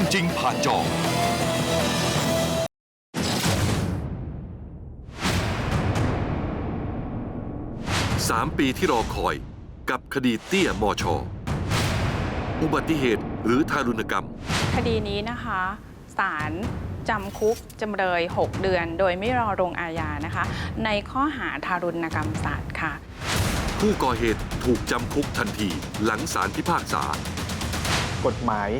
รื่องจริงผ่านจอสามปีที่รอคอยกับคดีเตี้ยมอชออุบัติเหตุหรือทารุณกรรม คดีนี้นะคะศาลจำคุกจำเลย 6 เดือน โดยไม่รอลงอาญานะคะ ในข้อหาทารุณกรรมสัตว์ค่ะ ผู้ก่อเหตุถูกจำคุกทันทีหลังศาลพิพากษา กฎหมาย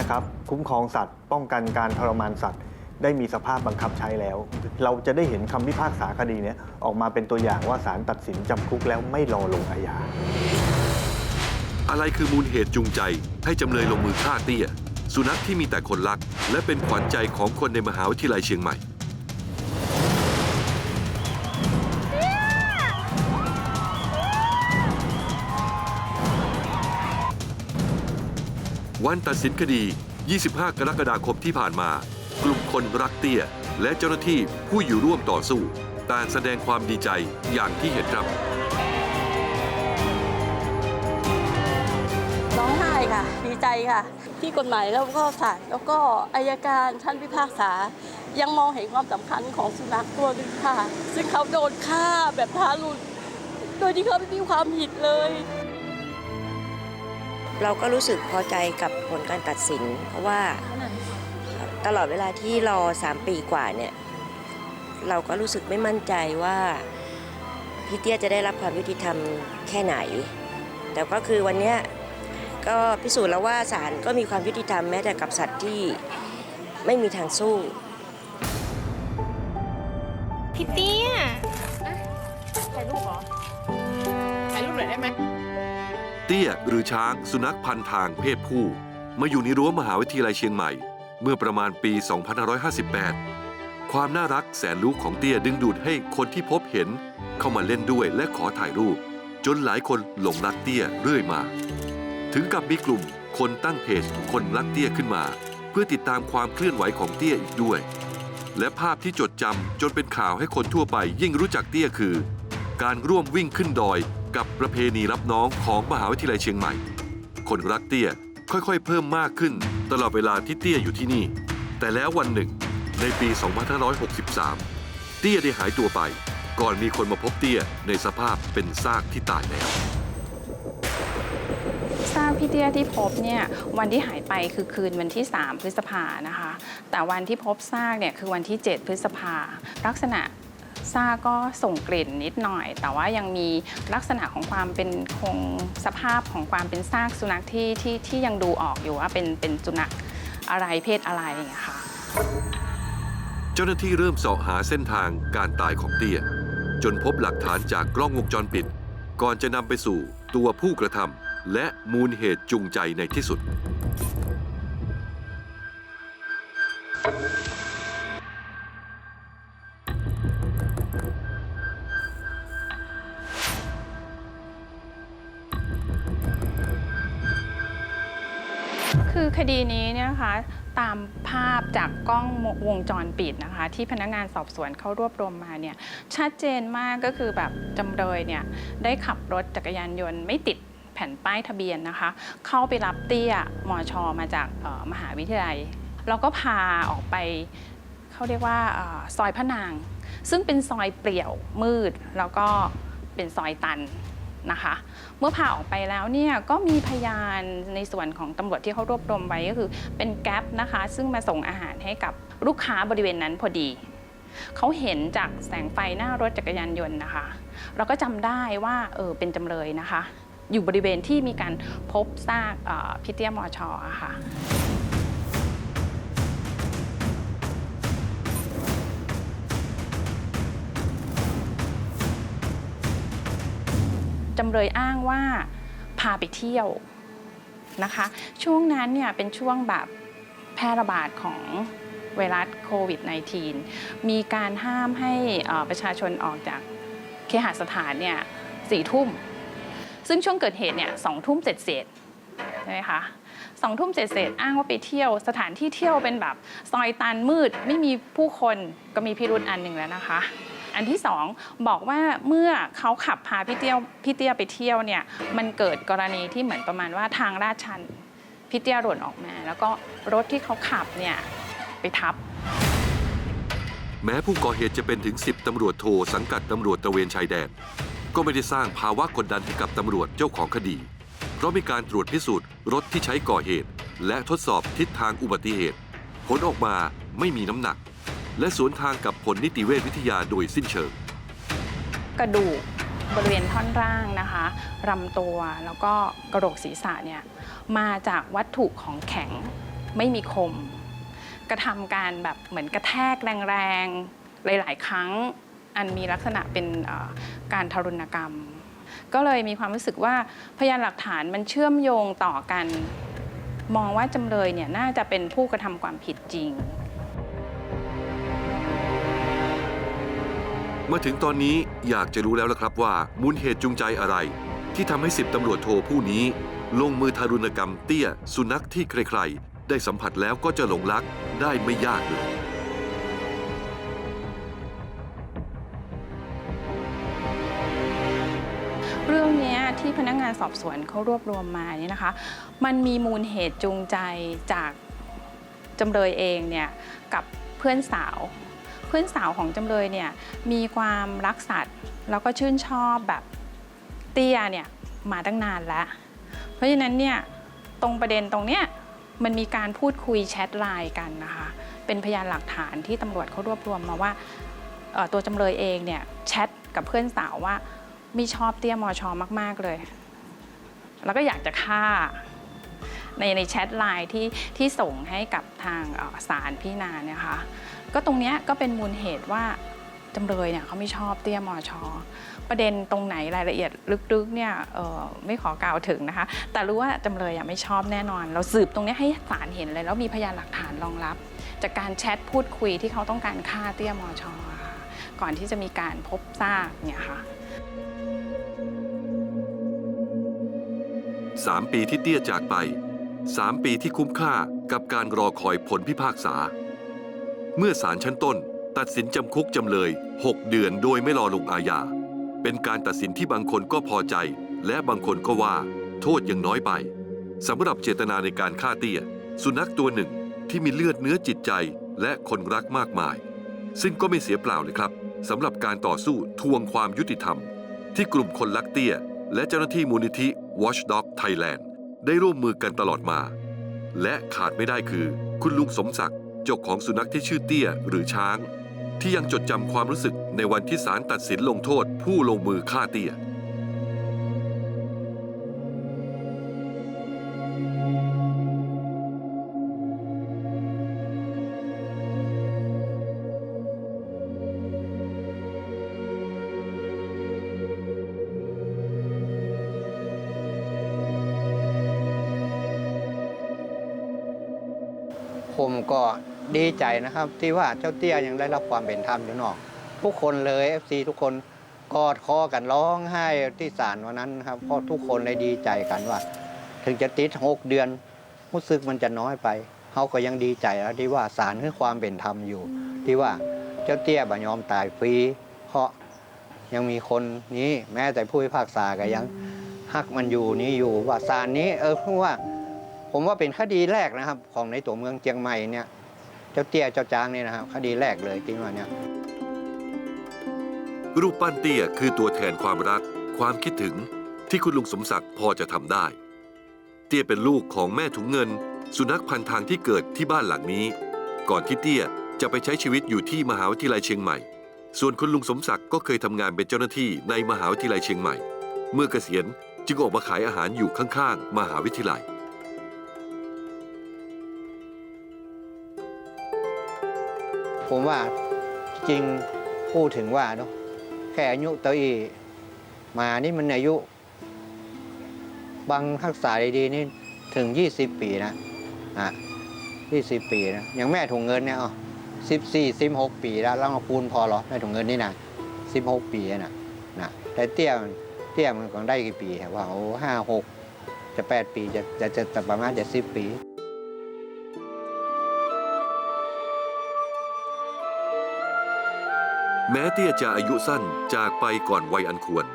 นะครับคุ้มครองสัตว์ ป้องกันการทรมานสัตว์ ได้มีสภาพบังคับใช้แล้ว เราจะได้เห็นคำพิพากษาคดีเนี้ยออกมาเป็นตัวอย่างว่าศาลตัดสินจำคุกแล้วไม่รอลงอาญาอะไรคือมูลเหตุจูงใจ ให้จำเลยลงมือฆ่าเตี้ย สุนัขที่มีแต่คนรัก และเป็นขวัญใจของคนในมหาวิทยาลัยเชียงใหม่ วันตัดสินคดี 25 กรกฎาคมที่ผ่านมา กลุ่มคนรักเตี้ย และเจ้าหน้าที่ผู้อยู่ร่วมต่อสู้ต่างแสดงความดีใจอย่างที่เห็นครับร้องไห้ค่ะ ดีใจค่ะ ที่กฎหมายแล้วก็ศาลแล้วก็อายการท่านพิพากษา ยังมองเห็นความสำคัญของสุนัขตัวนึงค่ะ ซึ่งเขาโดนฆ่าแบบทารุณโดยที่เขาไม่มีความผิดเลย เราก็รู้สึกพอใจกับผลการตัดสิน เพราะว่าตลอดเวลาที่รอ 3 ปีกว่าเนี่ย เราก็รู้สึกไม่มั่นใจว่าพี่เตี้ยจะได้รับความยุติธรรมแค่ไหน แต่ก็คือวันเนี้ยก็พิสูจน์แล้วว่าศาลก็มีความยุติธรรมแม้แต่กับสัตว์ที่ไม่มีทางสู้พี่เตี้ยถ่ายรูปเหรอถ่ายรูปหน่อยได้ไหม เตี้ยหรือช้างสุนัขพันทางเพศผู้ มาอยู่ในรั้วมหาวิทยาลัยเชียงใหม่ เมื่อประมาณปี 2558 ความน่ารักแสนรู้ของเตี้ยดึงดูดให้คนที่พบเห็น เข้ามาเล่นด้วยและขอถ่ายรูป จนหลายคนหลงรักเตี้ยเรื่อยมา ถึงกับมีกลุ่มคนตั้งเพจคนรักเตี้ยขึ้นมา เพื่อติดตามความเคลื่อนไหวของเตี้ยอีกด้วย และภาพที่จดจำจนเป็นข่าวให้คนทั่วไปยิ่งรู้จักเตี้ยคือ การร่วมวิ่งขึ้นดอย กับประเพณีรับน้องของมหาวิทยาลัยเชียงใหม่ คนรักเตี้ยค่อยๆ เพิ่มมากขึ้นตลอดเวลาที่เตี้ยอยู่ที่นี่ แต่แล้ววันหนึ่งในปี 2563 เตี้ยได้หายตัวไป ก่อนมีคนมาพบเตี้ยในสภาพเป็นซากที่ตายแล้วทราบพี่เตี้ยที่พบเนี่ยวันที่หายไปคือคืนวันที่ 3 พฤษภานะคะ แต่วันที่พบซากเนี่ยคือวันที่ 7 พฤษภาลักษณะ ซากก็ส่งกลิ่นนิดหน่อย แต่ว่ายังมีลักษณะของความเป็นคงสภาพของความเป็นซากสุนัขที่ที่ที่ยังดูออกอยู่ว่าเป็นเป็นสุนัขอะไรเพศอะไรอย่างเงี้ยค่ะ เจ้าหน้าที่เริ่มเสาะหาเส้นทางการตายของเตี้ย จนพบหลักฐานจากกล้องวงจรปิด ก่อนจะนำไปสู่ตัวผู้กระทำและมูลเหตุจูงใจในที่สุด คือคดีนี้เนี่ยนะคะตามภาพจากกล้องวงจรปิดนะคะ ที่พนักงานสอบสวนเขารวบรวมมาเนี่ยชัดเจนมากก็คือแบบจำเลยเนี่ยได้ขับรถจักรยานยนต์ไม่ติดแผ่นป้ายทะเบียนนะคะ เข้าไปรับเตี้ยมอชอมาจากมหาวิทยาลัย แล้วก็พาออกไปเขาเรียกว่าซอยพระนาง ซึ่งเป็นซอยเปลี่ยวมืด แล้วก็เป็นซอยตัน นะคะ เมื่อพาออกไปแล้วเนี่ยก็มีพยานในส่วนของตำรวจที่เขารวบรวมไว้ก็คือเป็นแก๊ปนะคะ ซึ่งมาส่งอาหารให้กับลูกค้าบริเวณนั้นพอดีเขาเห็นจากแสงไฟหน้ารถจักรยานยนต์นะคะ เราก็จำได้ว่าเออเป็นจำเลยนะคะ อยู่บริเวณที่มีการพบซากพิเตียมอชอะค่ะ จำเลยอ้างว่าพาไปเที่ยวนะคะ ช่วงนั้นเนี่ยเป็นช่วงแบบแพร่ระบาดของไวรัสโควิด -19 มีการห้ามให้ประชาชนออกจากเคหสถานเนี่ยสี่ทุ่ม ซึ่งช่วงเกิดเหตุเนี่ยสองทุ่มเสร็จเสร็จใช่ไหมคะสองทุ่มเสร็จเสร็จอ้างว่าไปเที่ยวสถานที่เที่ยวเป็นแบบ ซอยตันมืดไม่มีผู้คนก็มีพิรุธอันหนึ่งแล้วนะคะ อันที่สองบอกว่าเมื่อเขาขับพาพี่เตี้ยพี่เตี้ยไปเที่ยวเนี่ยมันเกิดกรณีที่เหมือนประมาณว่าทางลาดชันพี่เตี้ยหล่นออกมา แล้วก็รถที่เขาขับเนี่ยไปทับ แม้ผู้ก่อเหตุจะเป็นถึง 10ตำรวจโทสังกัดตำรวจตระเวนชายแดน ก็ไม่ได้สร้างภาวะกดดันให้กับตำรวจเจ้าของคดี เพราะมีการตรวจพิสูจน์รถที่ใช้ก่อเหตุ และทดสอบทิศทางอุบัติเหตุ ผลออกมาไม่มีน้ำหนัก และสวนทางกับผลนิติเวชวิทยาโดยสิ้นเชิง กระดูกบริเวณท่อนร่างนะคะลำตัวแล้วก็กระโหลกศีรษะเนี่ยมาจากวัตถุของแข็งไม่มีคม กระทำการแบบเหมือนกระแทกแรงๆ หลาย ๆ ครั้ง อันมีลักษณะเป็นการทารุณกรรม ก็เลยมีความรู้สึกว่าพยานหลักฐานมันเชื่อมโยงต่อกัน มองว่าจำเลยเนี่ยน่าจะเป็นผู้กระทำความผิดจริง มาถึงตอนนี้อยากจะรู้แล้วละครับว่ามูลเหตุจูงใจอะไร ที่ทำให้สิบตำรวจโทผู้นี้ ลงมือทารุณกรรมเตี้ย สุนัขที่ใครๆ ได้สัมผัสแล้วก็จะหลงรักได้ไม่ยากเลยเรื่องนี้ที่พนักงานสอบสวนเขารวบรวมมาเนี่ยนะคะ มันมีมูลเหตุจูงใจจากจำเลยเองเนี่ยกับเพื่อนสาว เพื่อนสาวของจำเลยเนี่ยมีความรักสัตว์แล้วก็ชื่นชอบแบบเตี้ยเนี่ยมาตั้งนานแล้ว เพราะฉะนั้นเนี่ยตรงประเด็นตรงเนี้ยมันมีการพูดคุยแชทไลน์กันนะคะ เป็นพยานหลักฐานที่ตำรวจเขารวบรวมมาว่าตัวจำเลยเองเนี่ยแชทกับเพื่อนสาวว่าไม่ชอบเตี้ยมอชอมาก ๆเลย แล้วก็อยากจะฆ่า ในในแชทไลน์ที่ที่ส่งให้กับทางเอ่อศาลพี่นาเนี่ยค่ะก็ตรงเนี้ยก็เป็นมูลเหตุว่าจำเลยเนี่ยเขาไม่ชอบเตี้ยมอชอประเด็นตรงไหนรายละเอียดลึกๆเนี่ยเออไม่ขอกล่าวถึงนะคะ แต่รู้ว่าจำเลยอะไม่ชอบแน่นอน เราสืบตรงนี้ให้ศาลเห็นเลย แล้วมีพยานหลักฐานรองรับ จากการแชทพูดคุยที่เขาต้องการฆ่าเตี้ยมอชอก่อนที่จะมีการพบซากเนี่ยค่ะ3ปีที่เตี้ยจากไป 3ปีที่คุ้มค่ากับการรอคอยผลพิพากษา เมื่อศาลชั้นต้น ตัดสินจำคุกจำเลย 6 เดือนโดยไม่รอลงอาญา เป็นการตัดสินที่บางคนก็พอใจ และบางคนก็ว่า โทษยังน้อยไปสำหรับเจตนาในการฆ่าเตี้ย สุนัขตัวหนึ่งที่มีเลือดเนื้อจิตใจและคนรักมากมาย ซึ่งก็ไม่เสียเปล่าเลยครับสำหรับการต่อสู้ทวงความยุติธรรม ที่กลุ่มคนรักเตี้ย และเจ้าหน้าที่มูลนิธิ Watchdog Thailand ได้ร่วมมือกันตลอดมา และขาดไม่ได้คือ คุณลุงสมศักดิ์เจ้าของสุนัขที่ชื่อเตี้ยหรือช้าง ที่ยังจดจำความรู้สึกในวันที่ศาลตัดสินลงโทษผู้ลงมือฆ่าเตี้ย ก็ดีใจนะครับ ที่ว่าเจ้าเตี้ยยังได้รับความเป็นธรรมอยู่นอก ทุกคนเลย FC ทุกคนกอดคอกันร้องไห้ที่ศาลวันนั้นครับเพราะทุกคนเลยดีใจกันว่า ถึงจะติดหกเดือนรู้สึกมันจะน้อยไปเขาก็ยังดีใจแล้วที่ว่าศาลให้ความเป็นธรรมอยู่ ที่ว่าเจ้าเตี้ยบ่ยอมตายฟรีเพราะยังมีคนนี้แม้แต่ผู้พิพากษาก็ยังฮักมันอยู่นี้อยู่ว่าศาลนี้เออเพราะว่า ผมว่าเป็นคดีแรกนะครับ ของในตัวเมืองเชียงใหม่เนี่ยเจ้าเตี้ยเจ้าจางเนี่ยนะครับคดีแรกเลยคิดว่าเนี่ยรูปปั้นเตี้ยคือตัวแทนความรัก ความคิดถึงที่คุณลุงสมศักดิ์พอจะทำได้ เตี้ยเป็นลูกของแม่ถุงเงิน สุนัขพันทางที่เกิดที่บ้านหลังนี้ ก่อนที่เตี้ยจะไปใช้ชีวิตอยู่ที่มหาวิทยาลัยเชียงใหม่ ส่วนคุณลุงสมศักดิ์ก็เคยทำงานเป็นเจ้าหน้าที่ในมหาวิทยาลัยเชียงใหม่ เมื่อเกษียณจึงออกมาขายอาหารอยู่ข้างๆ มหาวิทยาลัย ผมว่าจริงพูดถึงว่าเนาะแค่อายุตัวอีมานี่มันอายุ บางทักษะดีๆนี่ถึง 20 ปีนะอะ20 ปีนะอย่างแม่ถุงเงินเนี่ยอ๋อ14 16ปีแล้วแล้วมาคูณพอหรอแม่ถุงเงินนี่นะ16ปีนะนะแต่เตี้ยมันเตี้ยมันก็ได้กี่ปีครับว่าโอ้ห้าหกจะ8ปีจะจะจะจะประมาณจะ10ปี แม้เตี้ยจะอายุสั้นจากไปก่อนวัยอันควร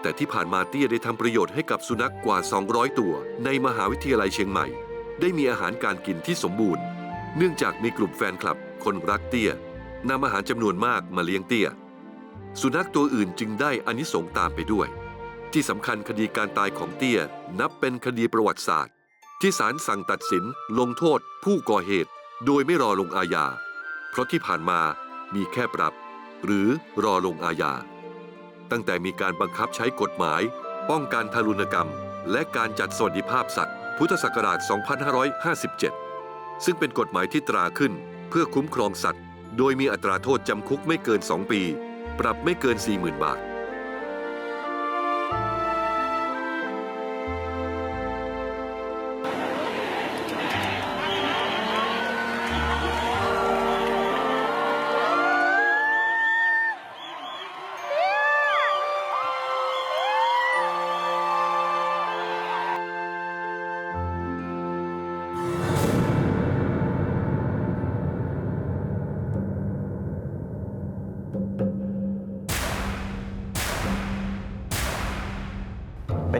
แต่ที่ผ่านมาเตี้ยได้ทำประโยชน์ให้กับสุนัขกว่า 200 ตัว ในมหาวิทยาลัยเชียงใหม่ ได้มีอาหารการกินที่สมบูรณ์ เนื่องจากมีกลุ่มแฟนคลับ คนรักเตี้ยนำอาหารจำนวนมากมาเลี้ยงเตี้ย สุนัขตัวอื่นจึงได้อานิสงส์ตามไปด้วย ที่สำคัญคดีการตายของเตี้ยนับเป็นคดีประวัติศาสตร์ ที่ศาลสั่งตัดสิน ลงโทษ ผู้ก่อเหตุ โดยไม่รอลงอาญาเพราะที่ผ่านมามีแค่ปรับ หรือรอลงอาญา ตั้งแต่มีการบังคับใช้กฎหมาย ป้องกันทารุณกรรม และการจัดสวัสดิภาพสัตว์ พุทธศักราช 2557 ซึ่งเป็นกฎหมายที่ตราขึ้นเพื่อคุ้มครองสัตว์ โดยมีอัตราโทษจำคุกไม่เกิน 2 ปี ปรับไม่เกิน 40,000 บาท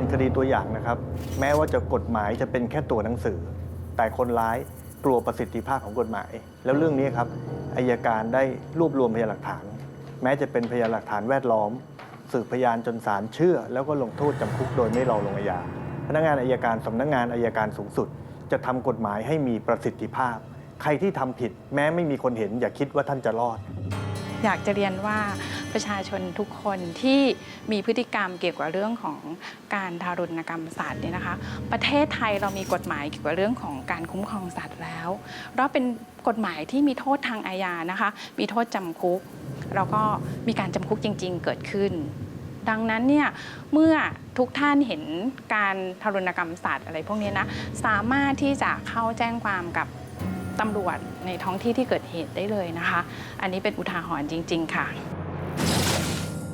เป็นคดีตัวอย่างนะครับ แม้ว่าจะกฎหมายจะเป็นแค่ตัวหนังสือ แต่คนร้ายกลัวประสิทธิภาพของกฎหมาย แล้วเรื่องนี้ครับอายการได้รวบรวมพยานหลักฐาน แม้จะเป็นพยานหลักฐานแวดล้อม สืบพยานจนศาลเชื่อ แล้วก็ลงโทษจำคุกโดยไม่รอลงอาญาพนักงานอายการสำนักงานอายการสูงสุด จะทำกฎหมายให้มีประสิทธิภาพ ใครที่ทำผิด แม้ไม่มีคนเห็นอย่าคิดว่าท่านจะรอด อยากจะเรียนว่าประชาชนทุกคนที่มีพฤติกรรมเกี่ยวกับเรื่องของการทารุณกรรมสัตว์เนี่ยนะคะ ประเทศไทยเรามีกฎหมายเกี่ยวกับเรื่องของการคุ้มครองสัตว์แล้วเราเป็นกฎหมายที่มีโทษทางอาญานะคะ มีโทษจำคุก แล้วก็มีการจำคุกจริง ๆ เกิดขึ้น ดังนั้นเนี่ยเมื่อทุกท่านเห็นการทารุณกรรมสัตว์อะไรพวกนี้นะสามารถที่จะเข้าแจ้งความกับ ตำรวจในท้องที่ที่เกิดเหตุได้เลยนะคะ อันนี้เป็นอุทาหรณ์จริง ๆ ค่ะ